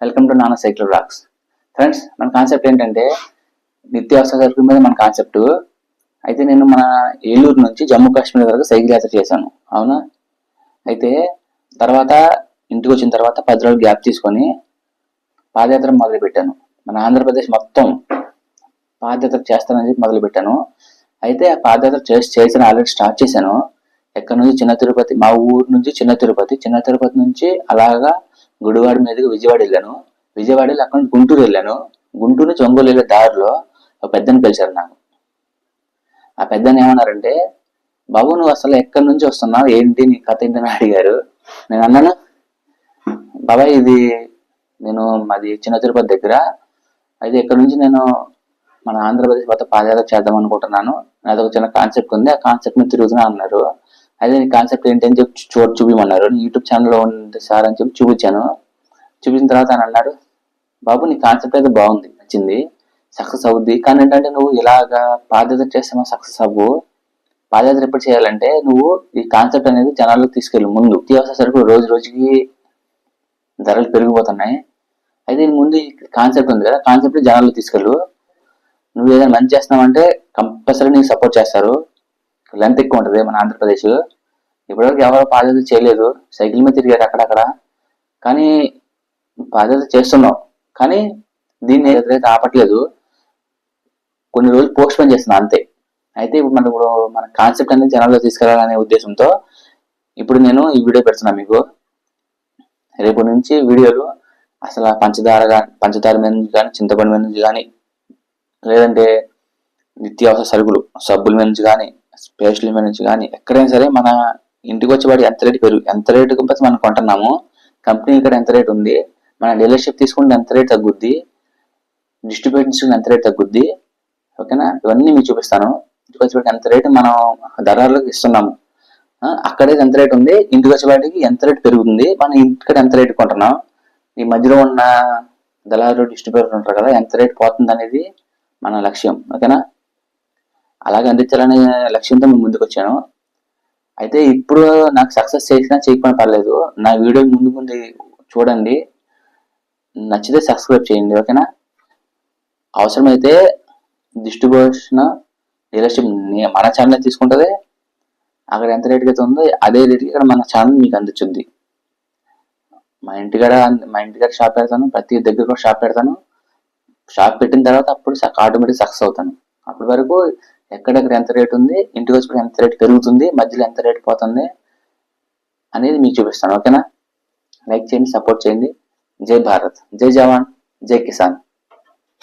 Welcome to నాన్న cycle rocks friends మన concept ఏంటంటే నిత్యావసర సరుకుల మీద మన కాన్సెప్ట్. అయితే నేను మన ఏలూరు నుంచి జమ్మూ కాశ్మీర్ వరకు సైకిల్ యాత్ర చేశాను. అవునా? అయితే తర్వాత ఇంటికి వచ్చిన తర్వాత పది రోజులు గ్యాప్ తీసుకొని పాదయాత్ర మొదలు పెట్టాను మన ఆంధ్రప్రదేశ్ మొత్తం పాదయాత్ర చేస్తానని చెప్పి మొదలుపెట్టాను. అయితే ఆ పాదయాత్ర చేసి చేసిన ఆల్రెడీ స్టార్ట్ చేశాను. ఎక్కడి నుంచి? చిన్న తిరుపతి మా ఊరు నుంచి చిన్న తిరుపతి చిన్న తిరుపతి నుంచి అలాగా గుడివాడ మీదుగా విజయవాడ వెళ్ళాను. విజయవాడ వెళ్ళి అక్కడ నుంచి గుంటూరు వెళ్ళాను. గుంటూరు నుంచి ఒంగోలు వెళ్ళే దారిలో ఒక పెద్దని పిలిచారు నాకు. ఆ పెద్దని ఏమన్నారంటే బాబు నువ్వు అసలు ఎక్కడి నుంచి వస్తున్నావు? ఏంటి? నీ కథ ఏంటని అడిగారు. నేను అన్నాను బాబాయ్ ఇది నేను మాది చిన్న తిరుపతి దగ్గర. అయితే ఇక్కడ నుంచి నేను మన ఆంధ్రప్రదేశ్ మొత్తం పాదయాత్ర చేద్దాం అనుకుంటున్నాను. నాది ఒక చిన్న కాన్సెప్ట్ ఉంది. ఆ కాన్సెప్ట్ మీద తిరుగుతున్నా అన్నారు. అయితే కాన్సెప్ట్ ఏంటని అని చెప్పి చూ చూపించమన్నారు యూట్యూబ్ ఛానల్లో ఉంది సార్ అని చెప్పి చూపించాను. చూపించిన తర్వాత ఆయన అన్నాడు బాబు నీ కాన్సెప్ట్ అయితే బాగుంది నచ్చింది సక్సెస్ అవుద్ది. కానీ ఏంటంటే నువ్వు ఇలాగా పాదయాత్ర చేస్తే సక్సెస్ అవ్వు? పాదయాత్ర ఎప్పుడు చేయాలంటే నువ్వు ఈ కాన్సెప్ట్ అనేది జనాల్లోకి తీసుకెళ్ళు ముందు. అత్యవసర సరుకులు రోజు రోజుకి ధరలు పెరిగిపోతున్నాయి. అయితే ముందు ఈ కాన్సెప్ట్ ఉంది కదా కాన్సెప్ట్ జనాల్లో తీసుకెళ్ళు. నువ్వు ఏదైనా మంచి చేస్తున్నావంటే కంపల్సరీ నీకు సపోర్ట్ చేస్తారు. లెంత్ ఎక్కువ ఉంటుంది మన ఆంధ్రప్రదేశ్. ఇప్పటివరకు ఎవరు పాదయాత్ర చేయలేదు. సైకిల్ మీద తిరిగారు అక్కడక్కడ. కానీ పాదయాత్ర చేస్తున్నాం. కానీ దీన్ని ఎదురైతే ఆపట్లేదు కొన్ని రోజులు పోస్ట్ పోన్ చేస్తున్నాం అంతే. అయితే ఇప్పుడు మన ఇప్పుడు మన కాన్సెప్ట్ అనేది జనాల్లో తీసుకెళ్ళాలనే ఉద్దేశంతో ఇప్పుడు నేను ఈ వీడియో పెడుతున్నా మీకు. రేపు నుంచి వీడియోలు అసలు పంచదార కానీ పంచదార మీద నుంచి కానీ చింతపండు మీద నుంచి కానీ లేదంటే నిత్యావసర సరుకులు సబ్బుల మీద నుంచి కానీ పేస్టుల మీద నుంచి కానీ ఎక్కడైనా సరే మన ఇంటికి వచ్చేవాడు ఎంత రేటు పెరుగు ఎంత రేటు బట్టి మనం కొంటున్నాము కంపెనీ ఇక్కడ ఎంత రేట్ ఉంది మన డీలర్షిప్ తీసుకుంటే ఎంత రేట్ తగ్గుద్ది డిస్ట్రిబ్యూట్ తీసుకుంటే ఎంత రేట్ తగ్గుద్ది ఓకేనా ఇవన్నీ మీకు చూపిస్తాను ఇంటికి వచ్చేవాడికి ఎంత రేటు మనం ధరలకు ఇస్తున్నాము అక్కడే ఎంత రేట్ ఉంది ఇంటికి వచ్చేవాడికి ఎంత రేట్ పెరుగుతుంది మనం ఇక్కడ ఎంత రేట్ కొంటున్నాం ఈ మధ్యలో ఉన్న దళారు డిస్ట్రిబ్యూటర్ ఉంటారు కదా ఎంత రేట్ పోతుంది అనేది మన లక్ష్యం ఓకేనా అలాగే అందించాలనే లక్ష్యంతో మేము ముందుకు వచ్చాను. అయితే ఇప్పుడు నాకు సక్సెస్ చేసినా చేయకపోయినా పర్లేదు. నా వీడియో ముందు ముందు చూడండి. నచ్చితే సబ్స్క్రైబ్ చేయండి ఓకేనా? అవసరమైతే డిస్ట్రిబ్యూషన్ డీలర్షిప్ మన ఛానల్ తీసుకుంటుంది. అక్కడ ఎంత రేట్కి అయితే ఉందో అదే రేట్కి ఇక్కడ మన ఛానల్ మీకు అందించుద్ది మా ఇంటికాడ మా ఇంటికాడ షాప్ పెడతాను. ప్రతి దగ్గర కూడా షాప్ పెడతాను. షాప్ పెట్టిన తర్వాత అప్పుడు ఆటోమేటిక్ సక్సెస్ అవుతాను. అప్పటి వరకు ఎక్కడెక్కడ ఎంత రేట్ ఉంది ఇంటికి వచ్చి ఎంత రేట్ పెరుగుతుంది మధ్యలో ఎంత రేట్ పోతుంది అనేది మీకు చూపిస్తాను ఓకేనా? లైక్ చేయండి సపోర్ట్ చేయండి. జై భారత్. జై జవాన్. జై కిసాన్.